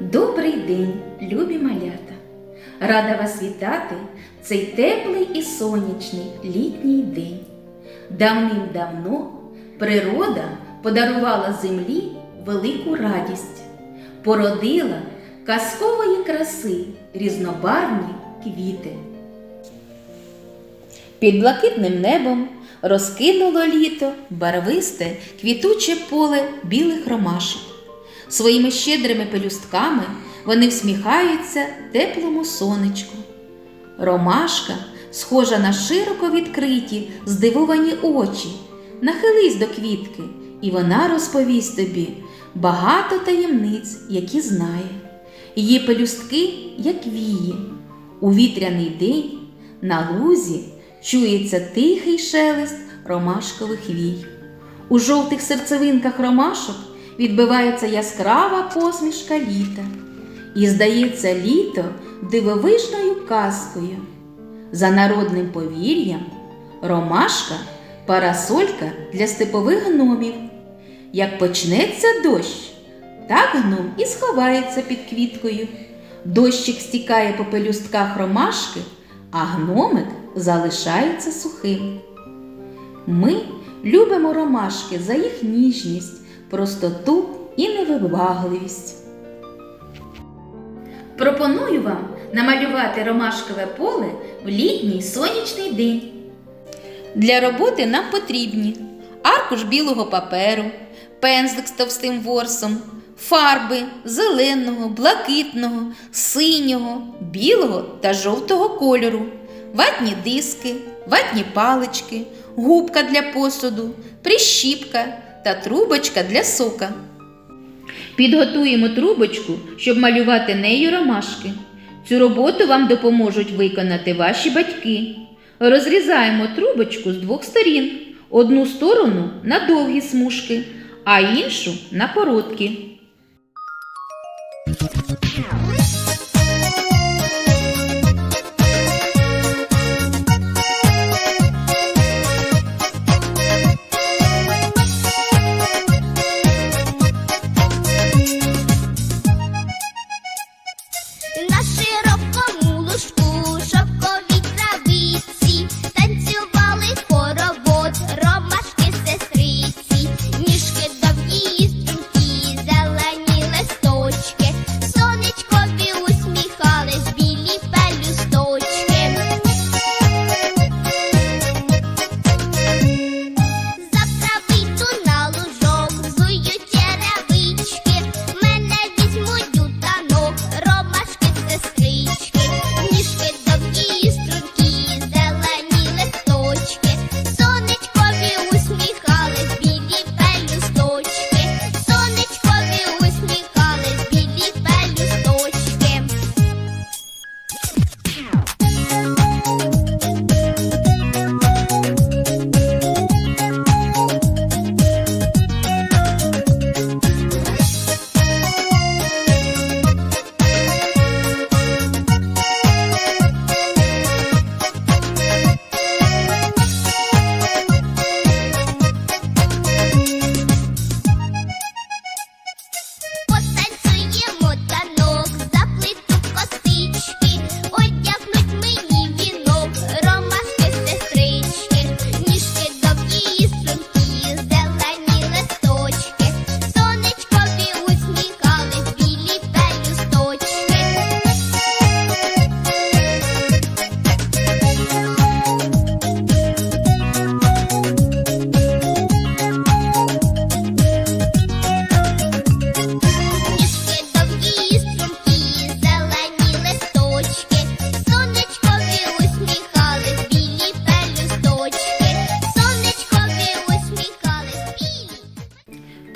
Добрий день, любі малята! Рада вас вітати цей теплий і сонячний літній день. Давним-давно природа подарувала землі велику радість, породила казкової краси різнобарвні квіти. Під блакитним небом розкинуло літо барвисте квітуче поле білих ромашок. Своїми щедрими пелюстками вони всміхаються теплому сонечку. Ромашка, схожа на широко відкриті, здивовані очі. Нахились до квітки, і вона розповість тобі багато таємниць, які знає. Її пелюстки, як вії. У вітряний день на лузі чується тихий шелест ромашкових вій. У жовтих серцевинках ромашок відбивається яскрава посмішка літа. І здається літо дивовижною казкою. За народним повір'ям, ромашка парасолька для степових гномів. Як почнеться дощ, так гном і сховається під квіткою. Дощик стікає по пелюстках ромашки, а гномик залишається сухим. Ми любимо ромашки за їх ніжність, простоту і невибагливість. Пропоную вам намалювати ромашкове поле в літній сонячний день. Для роботи нам потрібні аркуш білого паперу, пензлик з товстим ворсом, фарби зеленого, блакитного, синього, білого та жовтого кольору, ватні диски, ватні палички, губка для посуду, прищіпка та трубочка для сока. Підготуємо трубочку, щоб малювати нею ромашки. Цю роботу вам допоможуть виконати ваші батьки. Розрізаємо трубочку з двох сторін. Одну сторону на довгі смужки, а іншу на короткі.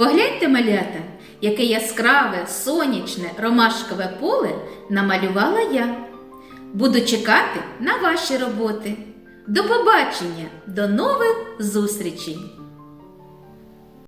Погляньте, малята, яке яскраве, сонячне, ромашкове поле намалювала я. Буду чекати на ваші роботи. До побачення, до нових зустрічей!